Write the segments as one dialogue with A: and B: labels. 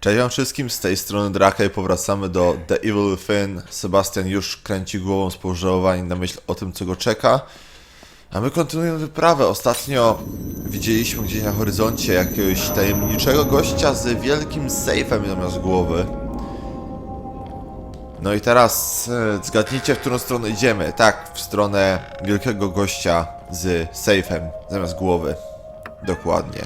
A: Cześć wam wszystkim, z tej strony Draka i powracamy do The Evil Within. Sebastian już kręci głową z pożałowaniem na myśl o tym, co go czeka. A my kontynuujemy wyprawę. Ostatnio widzieliśmy gdzieś na horyzoncie jakiegoś tajemniczego gościa z wielkim sejfem zamiast głowy. No i teraz e, zgadnijcie, w którą stronę idziemy. Tak, w stronę wielkiego gościa z sejfem zamiast głowy. Dokładnie.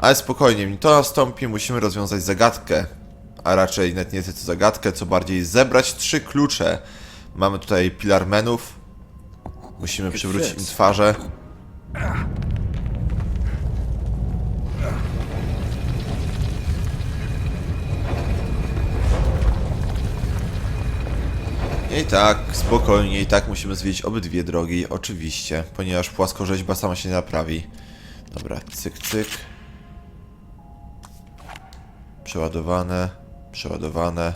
A: Ale spokojnie, nim to nastąpi, musimy rozwiązać zagadkę. A raczej nawet nie tyle co zagadkę, co bardziej zebrać trzy klucze. Mamy tutaj pilarmenów. Musimy przywrócić im twarze. I tak, spokojnie, i tak musimy zwiedzić obydwie drogi, oczywiście, ponieważ płaskorzeźba sama się nie naprawi. Dobra, cyk, cyk. Przeładowane, przeładowane,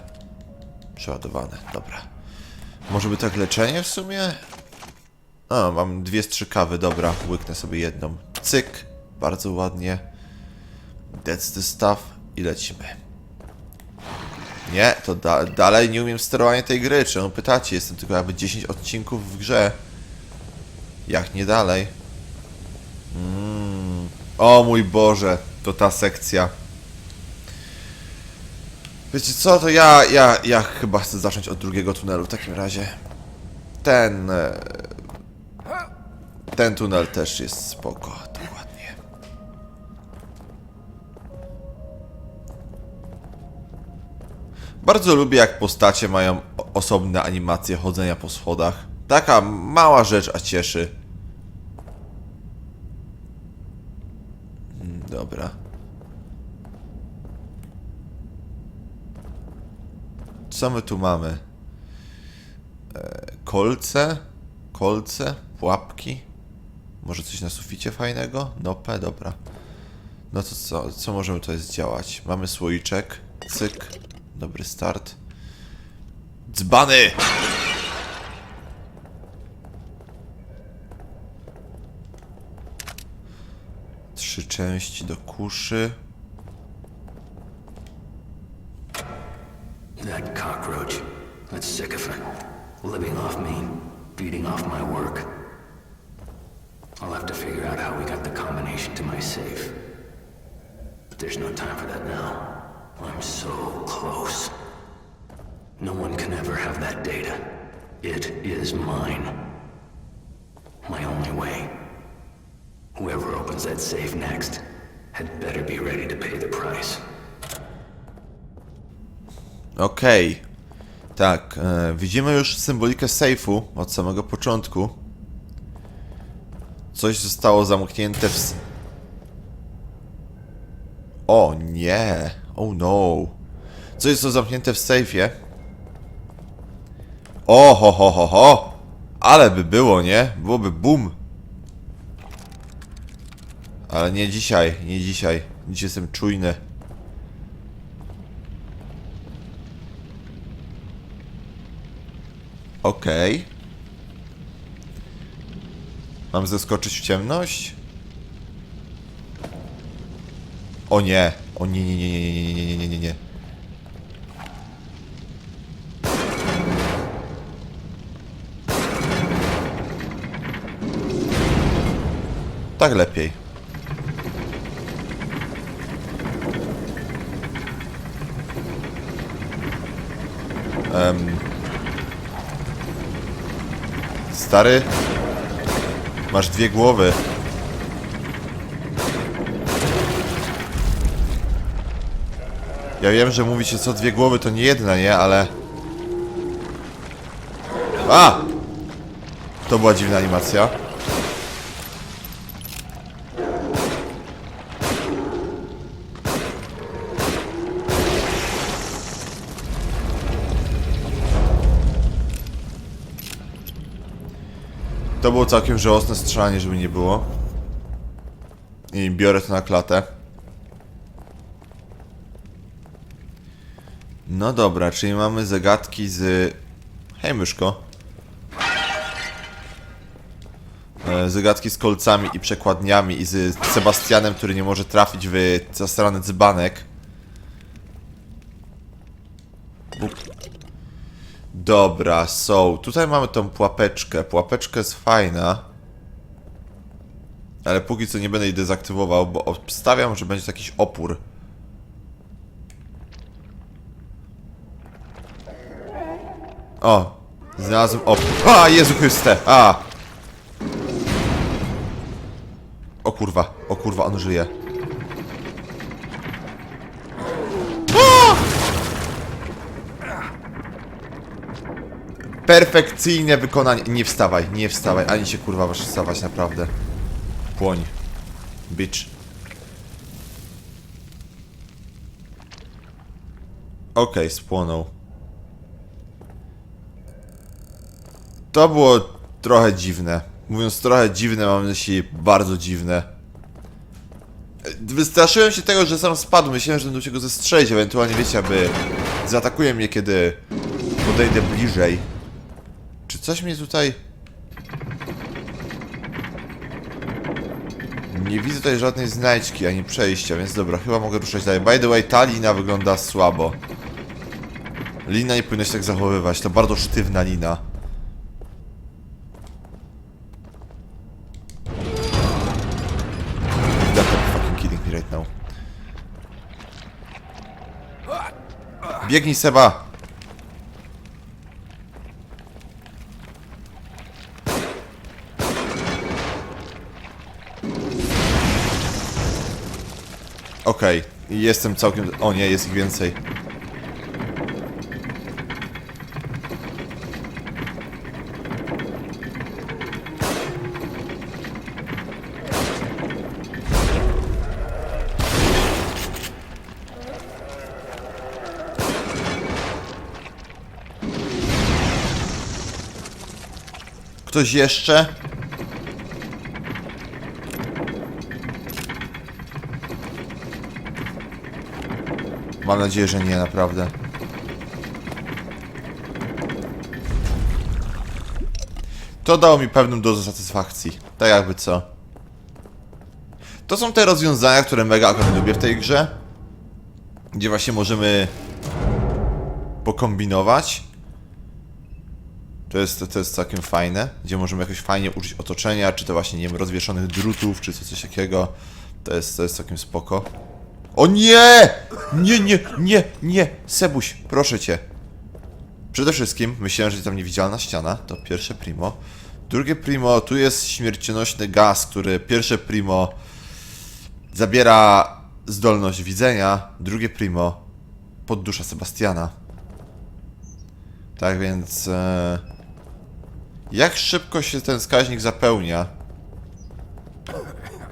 A: przeładowane, dobra. Może by tak leczenie w sumie? A, mam dwie strzykawy, dobra, łyknę sobie jedną. Cyk, bardzo ładnie. That's the stuff i lecimy. Nie, to da dalej nie umiem sterowania tej gry. Czemu pytacie? Jestem tylko jakby 10 odcinków w grze. Jak nie dalej? Mm. O mój Boże, to ta sekcja. Wiecie co, to ja, ja, ja chyba chcę zacząć od drugiego tunelu w takim razie. Ten... e, Ten tunel też jest spoko, dokładnie. Bardzo lubię, jak postacie mają osobne animacje chodzenia po schodach. Taka mała rzecz, a cieszy. Mm, Dobra. Co my tu mamy? E, kolce? Kolce? Pułapki? Może coś na suficie fajnego? Nope, dobra. No to co, co możemy tutaj zdziałać? Mamy słoiczek, cyk, dobry start. Dzbany! Trzy części do kuszy.
B: Living off me, feeding off my work. I'll have to figure out how we got the combination to my safe. But there's no time for that now. I'm so close. No one can ever have that data. It is mine. My only way. Whoever opens that safe next had better be ready to pay the price.
A: Okej. Tak, e, widzimy już symbolikę sejfu od samego początku. Coś zostało zamknięte w... O nie! Oh no! Coś zostało zamknięte w sejfie. O ho ho ho ho! Ale by było, nie? Byłoby boom! Ale nie dzisiaj, nie dzisiaj. Dzisiaj jestem czujny. Okej. Mam zeskoczyć w ciemność? O nie! O nie, nie, nie, nie, nie, nie, nie, nie, nie, nie. Tak lepiej. Stary, masz dwie głowy. Ja wiem, że mówi się co dwie głowy to nie jedna, nie? Ale... A! To była dziwna animacja. To było całkiem żałosne strzelanie, żeby nie było. I biorę to na klatę. No dobra, czyli mamy zagadki z... Hej myszko. E, Zagadki z kolcami i przekładniami i z Sebastianem, który nie może trafić w zasrany dzbanek. Dobra, so, tutaj mamy tą pułapeczkę. Pułapeczka jest fajna. Ale póki co nie będę jej dezaktywował, bo obstawiam, że będzie jakiś opór. O, znalazłem opór. A, Jezu Chryste! A! O kurwa, o kurwa, on żyje. Perfekcyjne wykonanie. Nie wstawaj, nie wstawaj, ani się kurwa masz wstawać, naprawdę. Płoń. Bitch. Okej, spłonął. To było trochę dziwne. Mówiąc trochę dziwne, mam na myśli bardzo dziwne. Wystraszyłem się tego, że sam spadł. Myślałem, że będę się go zestrzelić, ewentualnie wiecie, aby zaatakuje mnie, kiedy podejdę bliżej. Czy coś mnie tutaj... Nie widzę tutaj żadnej znajdźki, ani przejścia, więc dobra, chyba mogę ruszać dalej. By the way, ta lina wygląda słabo. Lina nie powinna się tak zachowywać, to bardzo sztywna lina. Biegnij, Seba! Okej, jestem całkiem... O nie, jest ich więcej. Ktoś jeszcze? Mam nadzieję, że nie, naprawdę. To dało mi pewną dozę satysfakcji. Tak jakby co. To są te rozwiązania, które mega akurat lubię w tej grze. Gdzie właśnie możemy pokombinować. To jest, to jest całkiem fajne, gdzie możemy jakoś fajnie użyć otoczenia, czy to właśnie, nie wiem, rozwieszonych drutów, czy coś takiego. To jest, to jest całkiem spoko. O nie! Nie, nie, nie, nie! Sebuś, proszę cię. Przede wszystkim myślałem, że tam niewidzialna ściana, to pierwsze primo. Drugie primo, tu jest śmiercionośny gaz, który pierwsze primo zabiera zdolność widzenia. Drugie primo poddusza Sebastiana. Tak więc... E, jak szybko się ten wskaźnik zapełnia?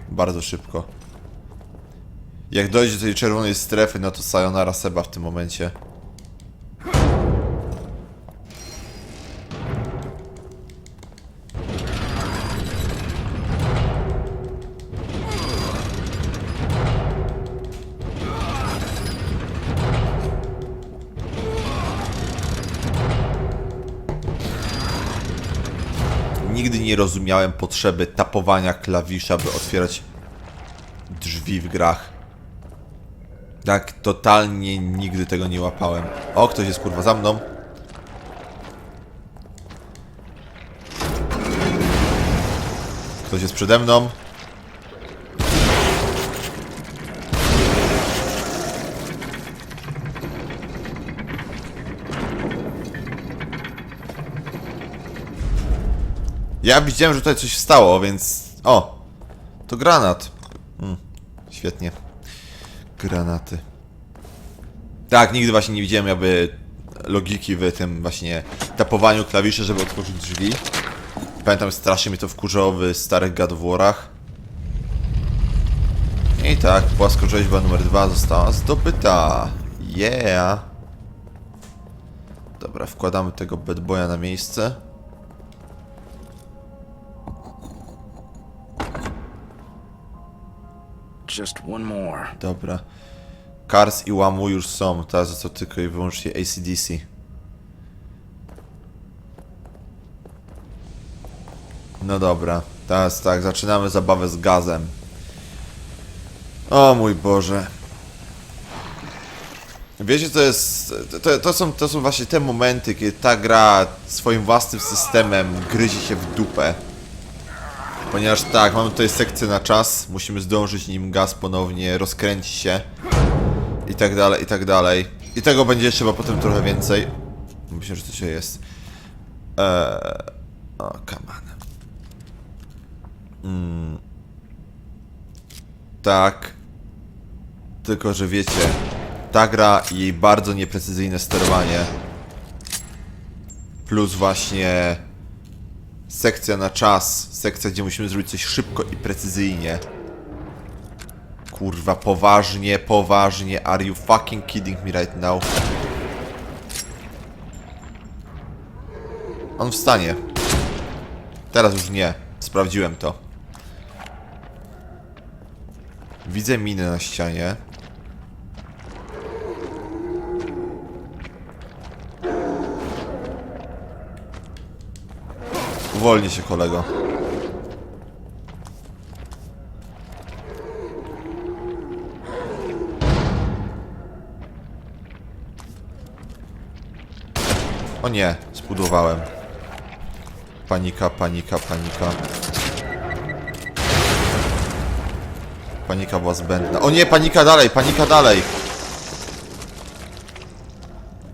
A: Bardzo szybko. Jak dojdzie do tej czerwonej strefy, no to sayonara Seba w tym momencie. Nigdy nie rozumiałem potrzeby tapowania klawisza, by otwierać drzwi w grach. Tak, totalnie nigdy tego nie łapałem. O, ktoś jest kurwa za mną. Ktoś jest przede mną. Ja widziałem, że tutaj coś stało, więc... O! To granat. Mm, świetnie. Granaty. Tak, nigdy właśnie nie widziałem jakby logiki w tym właśnie tapowaniu klawiszy, żeby otworzyć drzwi. Pamiętam, strasznie mnie to wkurzało w starych War'ach. I tak, płaskorzeźba numer dwa została zdobyta. Yeah! Dobra, wkładamy tego bad boya na miejsce.
B: Just one more.
A: Dobra. Cars i Łamu już są, teraz to tylko i wyłącznie ACDC. No dobra, teraz tak, zaczynamy zabawę z gazem. O mój Boże. Wiecie, to jest. To, to, są, to są właśnie te momenty, kiedy ta gra swoim własnym systemem gryzie się w dupę. Ponieważ tak, mamy tutaj sekcję na czas, musimy zdążyć nim gaz ponownie rozkręci się i tak dalej, i tak dalej. I tego będzie chyba potem trochę więcej. Myślę, że to się jest. Eee... O, come on. Mm. Tak. Tylko, że wiecie, ta gra i jej bardzo nieprecyzyjne sterowanie plus właśnie sekcja na czas, sekcja, gdzie musimy zrobić coś szybko i precyzyjnie. Kurwa, poważnie, poważnie, are you fucking kidding me right now? On wstanie. Teraz już nie. Sprawdziłem to. Widzę miny na ścianie. Uwolnij się, kolego. O nie, spudłowałem. Panika, panika, panika. Panika była zbędna. O nie, panika dalej, panika dalej!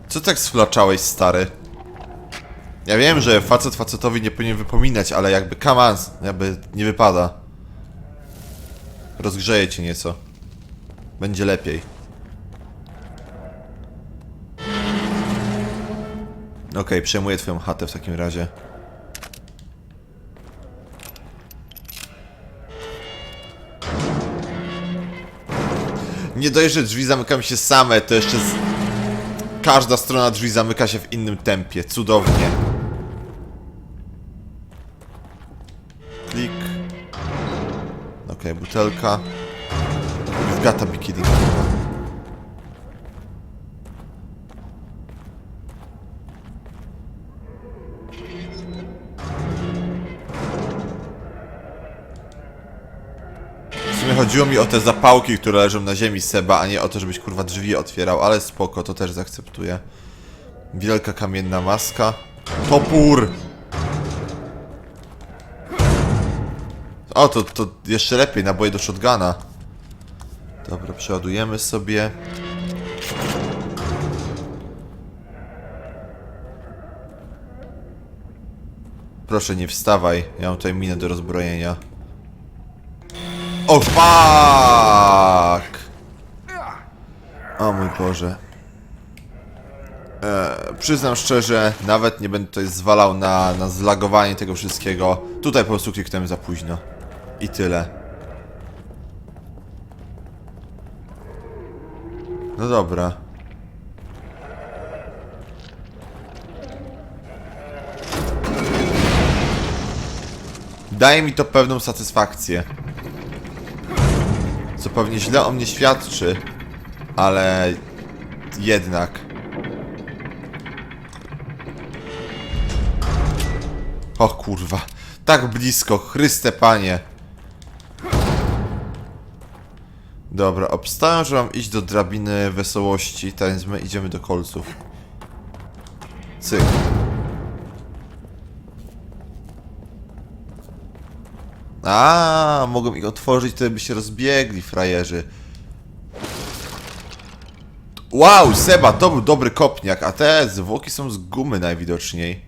A: Co tak sflaczałeś, stary? Ja wiem, że facet facetowi nie powinien wypominać, ale jakby on, jakby nie wypada. Rozgrzeje cię nieco. Będzie lepiej. Okej, przejmuję twoją chatę w takim razie. Nie dość, że drzwi zamykają się same, to jeszcze z... Każda strona drzwi zamyka się w innym tempie. Cudownie. Okej, butelka. You've got to be kidding chodziło mi o te zapałki, które leżą na ziemi Seba, a nie o to, żebyś kurwa drzwi otwierał, ale spoko, to też zaakceptuję. Wielka kamienna maska. Topór! O, to, to jeszcze lepiej, naboje do shotguna. Dobra, przeładujemy sobie. Proszę, nie wstawaj. Ja mam tutaj minę do rozbrojenia. O, fuck! O mój Boże. E, przyznam szczerze, nawet nie będę tutaj zwalał na, na zlagowanie tego wszystkiego. Tutaj po prostu kliknąłem za późno. I tyle. No dobra. Daje mi to pewną satysfakcję. Co pewnie źle o mnie świadczy, ale jednak. O kurwa, tak blisko, Chryste Panie. Dobra, obstałem, że mam iść do drabiny wesołości, teraz my idziemy do kolców. Cyk. A, mogą ich otworzyć, to by się rozbiegli, frajerzy. Wow, Seba, to był dobry kopniak, a te zwłoki są z gumy najwidoczniej.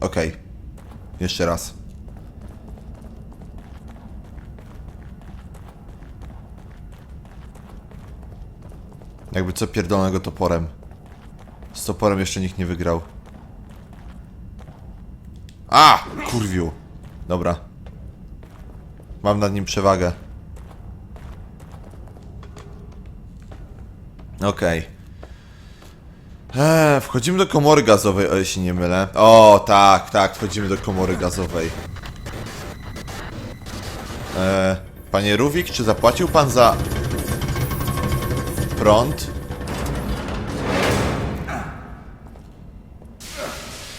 A: Okej. Jeszcze raz. Jakby co pierdolonego toporem. Z toporem jeszcze nikt nie wygrał. A! Kurwiu. Dobra. Mam nad nim przewagę. Okej. Eee, wchodzimy do komory gazowej, o ile się nie mylę. O, tak, tak, wchodzimy do komory gazowej. Eee, panie Ruwik, czy zapłacił pan za prąd?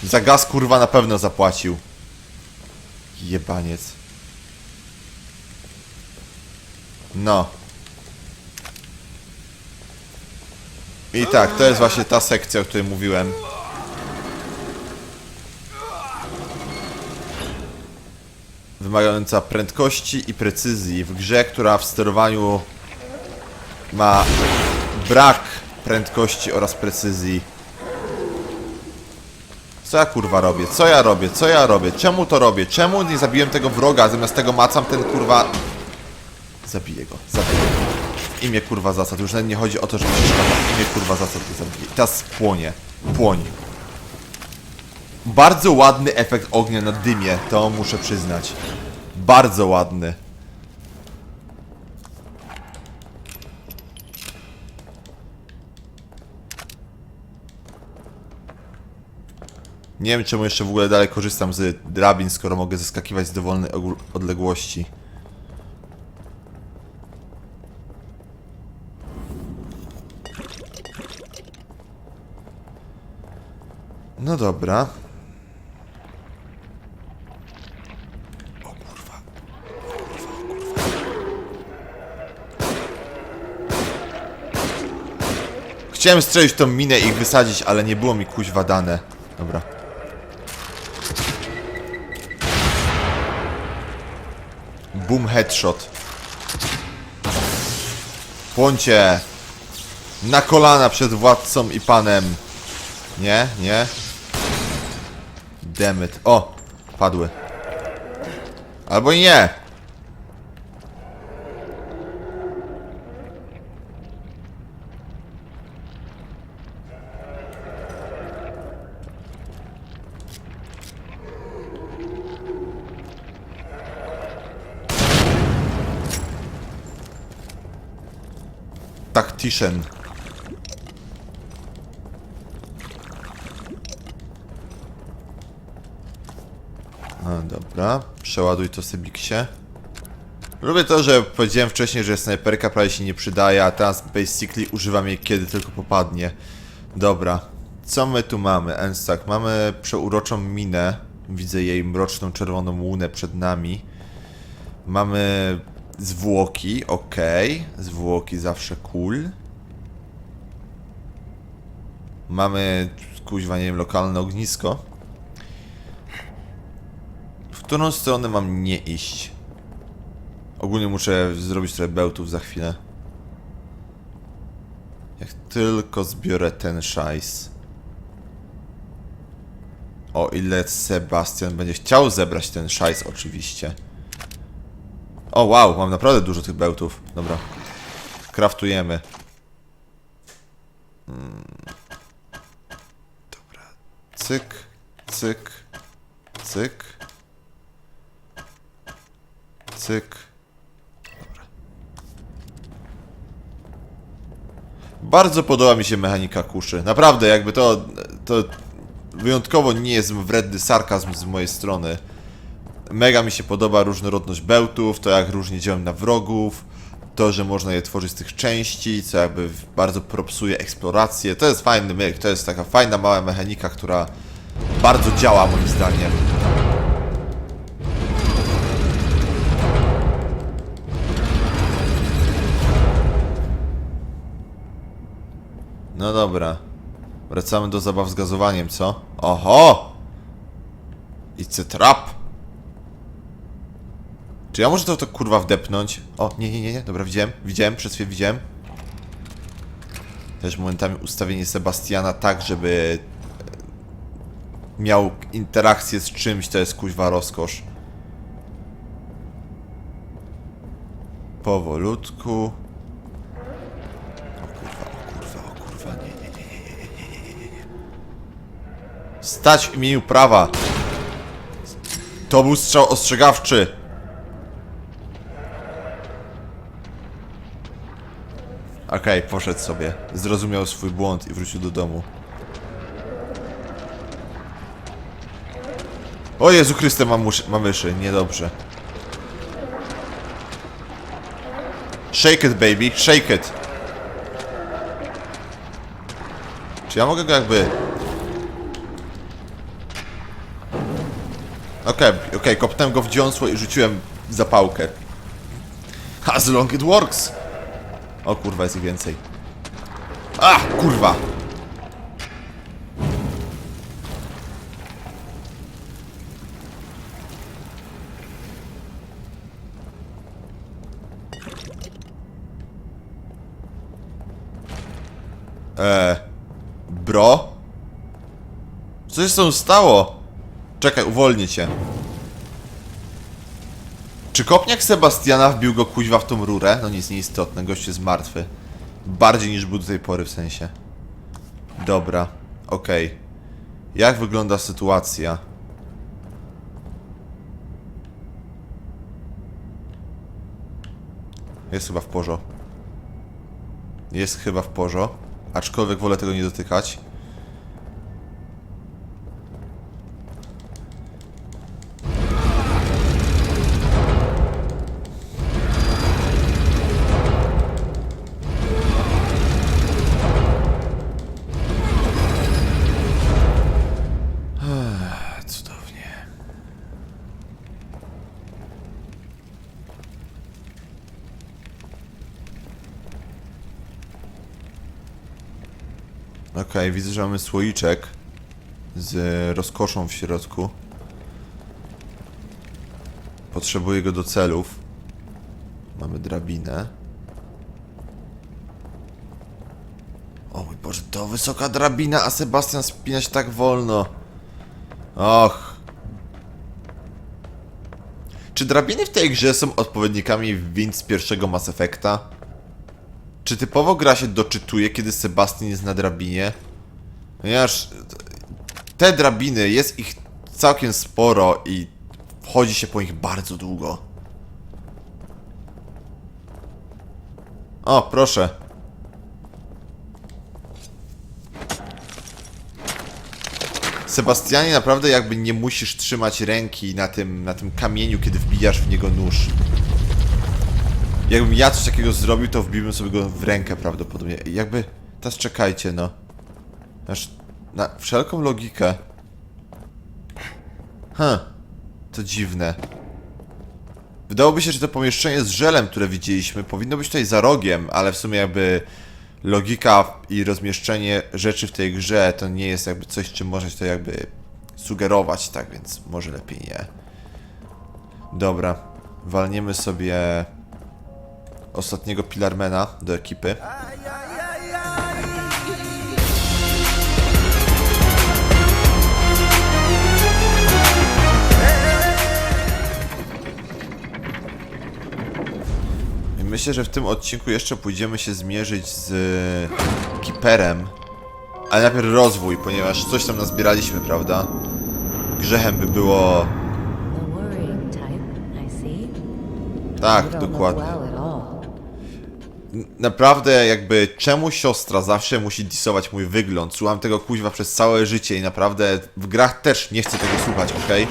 A: Za gaz kurwa na pewno zapłacił. Jebaniec. No. I tak, to jest właśnie ta sekcja, o której mówiłem. Wymagająca prędkości i precyzji w grze, która w sterowaniu ma brak prędkości oraz precyzji. Co ja kurwa robię? Co ja robię? Co ja robię? Czemu to robię? Czemu nie zabiłem tego wroga, zamiast tego macam ten kurwa... Zabiję go, zabiję go. Imię kurwa zasad. Już nawet nie chodzi o to, szkoda. W imię kurwa zasad go zabiję. I teraz płonie. Płoń. Bardzo ładny efekt ognia na dymie, to muszę przyznać. Bardzo ładny. Nie wiem czemu jeszcze w ogóle dalej korzystam z drabin, skoro mogę zeskakiwać z dowolnej odległości. No dobra. O kurwa. O kurwa, o kurwa. Chciałem strzelić tą minę i ich wysadzić, ale nie było mi kuźwa dane. Dobra. Boom headshot. Płoncie! Na kolana przed władcą i panem. Nie, nie. Demet. O! Padły. Albo nie! Tactician. A, dobra. Przeładuj to Sebiksie. Lubię to, że powiedziałem wcześniej, że snajperka prawie się nie przydaje, a teraz basically używam jej kiedy tylko popadnie. Dobra. Co my tu mamy? Enstak. Mamy przeuroczą minę. Widzę jej mroczną czerwoną łunę przed nami. Mamy zwłoki, ok. Zwłoki zawsze cool. Mamy, kuźwa, nie wiem, lokalne ognisko. Którą stronę mam nie iść? Ogólnie muszę zrobić trochę bełtów za chwilę. Jak tylko zbiorę ten szajs. O ile Sebastian będzie chciał zebrać ten szajs oczywiście. O wow, mam naprawdę dużo tych bełtów. Dobra. Kraftujemy. Mm. Dobra. Cyk, cyk, cyk. Cyk. Dobra. Bardzo podoba mi się mechanika kuszy. Naprawdę, jakby to, to wyjątkowo nie jest wredny sarkazm z mojej strony. Mega mi się podoba różnorodność bełtów, to jak różnie działają na wrogów, to, że można je tworzyć z tych części, co jakby bardzo propsuje eksplorację. To jest fajny myk, to jest taka fajna mała mechanika, która bardzo działa moim zdaniem. No dobra. Wracamy do zabaw z gazowaniem, co? Oho! It's a trap! Czy ja może to, to kurwa wdepnąć? O, nie, nie, nie, nie, dobra, widziałem, widziałem, przez chwilę widziałem. Też momentami ustawienie Sebastiana tak, żeby e, miał interakcję z czymś, to jest kuźwa rozkosz. Powolutku. Stać w imieniu prawa. To był strzał ostrzegawczy. Okej, poszedł sobie. Zrozumiał swój błąd i wrócił do domu. O Jezu Chryste, mam, mam myszy, niedobrze. Shake it, baby, shake it. Czy ja mogę go jakby... Okej, okej, kopnąłem go w dziąsło i rzuciłem zapałkę. As long it works. O kurwa, jest ich więcej. A, kurwa. Eee, bro? Co się z tą stało? Czekaj, uwolnię cię. Czy kopniak Sebastiana wbił go kuźwa w tą rurę? No nic nieistotne, gość jest martwy. Bardziej niż był do tej pory w sensie. Dobra, okej. Jak wygląda sytuacja? Jest chyba w porzo. Jest chyba w porzo. Aczkolwiek wolę tego nie dotykać. Okej, widzę, że mamy słoiczek z rozkoszą w środku. Potrzebuję go do celów. Mamy drabinę. O mój Boże, to wysoka drabina, a Sebastian spina się tak wolno. Och. Czy drabiny w tej grze są odpowiednikami wind z pierwszego Mass Effecta? Czy typowo gra się doczytuje, kiedy Sebastian jest na drabinie? Ponieważ te drabiny, jest ich całkiem sporo i wchodzi się po nich bardzo długo. O, proszę. Sebastianie, naprawdę jakby nie musisz trzymać ręki na tym, na tym kamieniu, kiedy wbijasz w niego nóż. Jakbym ja coś takiego zrobił, to wbiłbym sobie go w rękę prawdopodobnie. Jakby... Teraz czekajcie, no. Aż na wszelką logikę... Hm. To dziwne. Wydałoby się, że to pomieszczenie z żelem, które widzieliśmy, powinno być tutaj za rogiem, ale w sumie jakby logika i rozmieszczenie rzeczy w tej grze to nie jest jakby coś, czym można się to jakby sugerować, tak więc może lepiej nie. Dobra, walniemy sobie ostatniego Pilarmana do ekipy. Myślę, że w tym odcinku jeszcze pójdziemy się zmierzyć z Kiperem. Ale najpierw rozwój, ponieważ coś tam nazbieraliśmy, prawda? Grzechem by było... Tak, dokładnie. Naprawdę jakby czemu siostra zawsze musi disować mój wygląd? Słucham tego kuźwa przez całe życie i naprawdę w grach też nie chcę tego słuchać, okej?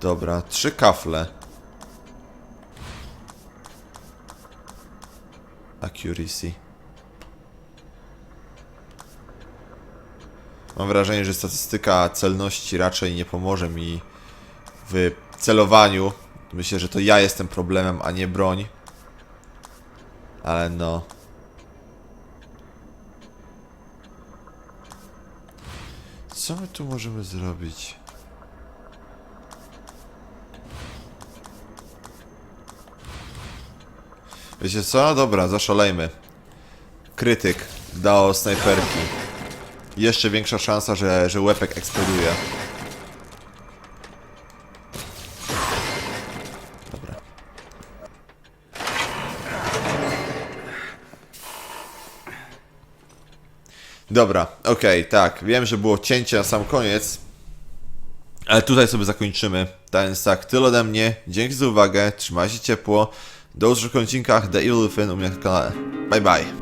A: Dobra, trzy kafle. Accuracy. Mam wrażenie, że statystyka celności raczej nie pomoże mi w celowaniu. Myślę, że to ja jestem problemem, a nie broń. Ale no. Co my tu możemy zrobić? Wiecie co? Dobra, zaszalejmy. Krytyk dał snajperki. Jeszcze większa szansa, że, że łepek eksploduje. Dobra, okej, tak. Wiem, że było cięcie na sam koniec. Ale tutaj sobie zakończymy. Więc tak, tyle ode mnie. Dzięki za uwagę. Trzymajcie ciepło. Do usłyszenia w odcinkach The Evil Within u mnie na kanale. Bye bye.